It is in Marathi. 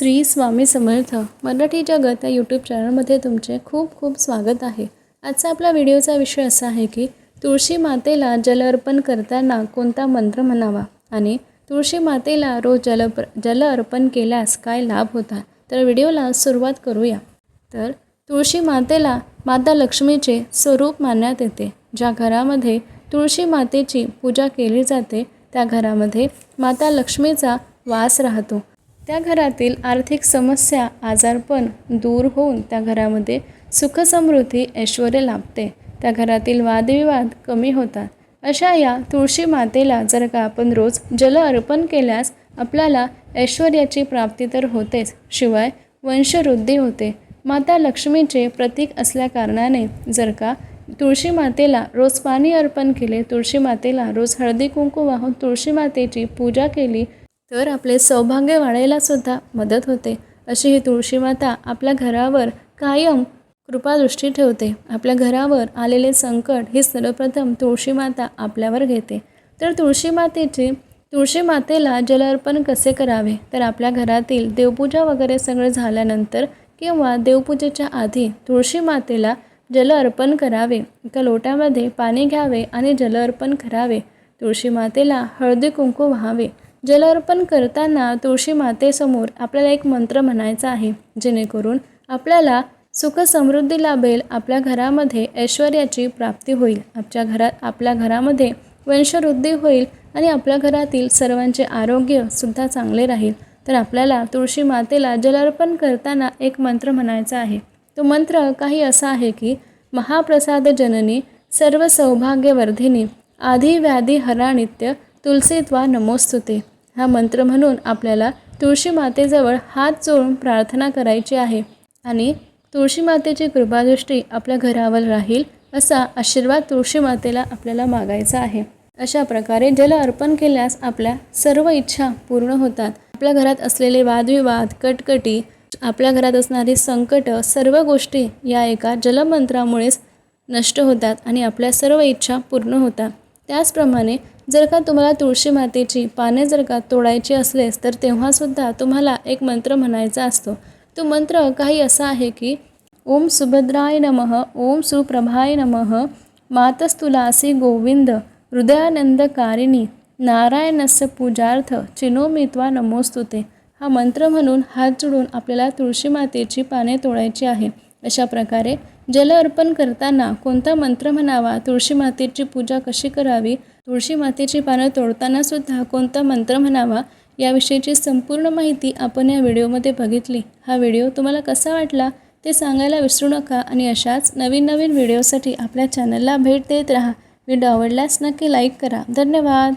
श्री स्वामी समर्थ मराठी जगत या यूट्यूब चॅनलमध्ये तुमचे खूप खूप स्वागत आहे. आजचा आपला व्हिडिओचा विषय असा आहे की तुळशी मातेला जल अर्पण करताना कोणता मंत्र म्हणावा? आणि तुळशी मातेला रोज जल जल अर्पण केल्यास काय लाभ होतात तर व्हिडिओला सुरुवात करूया. तर तुळशी मातेला माता लक्ष्मीचे स्वरूप मानण्यात येते. ज्या घरामध्ये तुळशी मातेची पूजा केली जाते त्या घरामध्ये माता लक्ष्मीचा वास राहतो. त्या घरातील आर्थिक समस्या आजारपण दूर होऊन त्या घरामध्ये सुखसमृद्धी ऐश्वर लाभते. त्या घरातील वादविवाद कमी होतात. अशा या तुळशी मातेला जर का आपण रोज जल अर्पण केल्यास आपल्याला ऐश्वर्याची प्राप्ती तर होतेच. शिवाय वंशवृद्धी होते. माता लक्ष्मीचे प्रतीक असल्याकारणाने जर का तुळशी मातेला रोज पाणी अर्पण केले तुळशी मातेला रोज हळदी कुंकू वाहून तुळशी मातेची पूजा केली तर आपले सौभाग्य वाढायला सुद्धा मदत होते. अशी ही तुळशी माता आपल्या घरावर कायम कृपादृष्टी ठेवते. आपल्या घरावर आलेले संकट हे सर्वप्रथम तुळशी माता आपल्यावर घेते. तर तुळशी मातेची तुळशी मातेला जल अर्पण कसे करावे? तर आपल्या घरातील देवपूजा वगैरे सगळं झाल्यानंतर किंवा देवपूजेच्या आधी तुळशी मातेला जल अर्पण करावे. एका लोट्यामध्ये पाणी घ्यावे आणि जल अर्पण करावे. तुळशी मातेला हळदी कुंकू व्हावे. जलार्पण करताना तुळशी मातेसमोर आपल्याला एक मंत्र म्हणायचा आहे. जेणेकरून आपल्याला सुख समृद्धी लाभेल आपल्या घरामध्ये ऐश्वर्याची प्राप्ती होईल. आपल्या घरात आपल्या घरामध्ये वंशवृद्धी होईल आणि आपल्या घरातील सर्वांचे आरोग्यसुद्धा चांगले राहील. तर आपल्याला तुळशी मातेला जलार्पण करताना एक मंत्र म्हणायचा आहे. तो मंत्र काही असा आहे की महाप्रसाद जननी सर्व सौभाग्यवर्धिनी आधी व्याधी हरानित्य तुलसीत्वा नमोस्तुते. हा मंत्र म्हणून आपल्याला तुळशी मातेजवळ हात जोडून प्रार्थना करायची आहे. आणि तुळशी मातेची कृपादृष्टी आपल्या घरावर राहील असा आशीर्वाद तुळशी मातेला आपल्याला मागायचा आहे. अशा प्रकारे जल अर्पण केल्यास आपल्या सर्व इच्छा पूर्ण होतात. आपल्या घरात असलेले वादविवाद कटकटी आपल्या घरात असणारी संकट सर्व गोष्टी या एका जलमंत्रामुळेच नष्ट होतात आणि आपल्या सर्व इच्छा पूर्ण होतात. त्याचप्रमाणे जर का तुम्हाला तुळशी मातेची पाने जर का तोडायची असलेस तर तेव्हासुद्धा तुम्हाला एक मंत्र म्हणायचा असतो. तो मंत्र काही असा आहे की ओम सुभद्राय नमः ओम सुप्रभाय नमः मातस्तुलासी गोविंद हृदयानंदकारिणी नारायणस्य पूजार्थ चिनोमित्वा नमोस्तुते. हा मंत्र म्हणून हात जोडून आपल्याला तुळशी मातेची पाने तोडायची आहे अशा प्रकारे जल अर्पण करताना कोणता मंत्र म्हणावा? तुळशी मातेची पूजा कशी करावी? तुळशी मातेची पानं तोडताना सुद्धा कोणता मंत्र म्हणावा? याविषयीची संपूर्ण माहिती आपण या व्हिडिओमध्ये बघितली. हा व्हिडिओ तुम्हाला कसा वाटला? ते सांगायला विसरू नका आणि अशाच नवीन नवीन व्हिडिओसाठी आपल्या चॅनलला भेट देत राहा. व्हिडिओ आवडल्यास नक्की लाईक करा. धन्यवाद!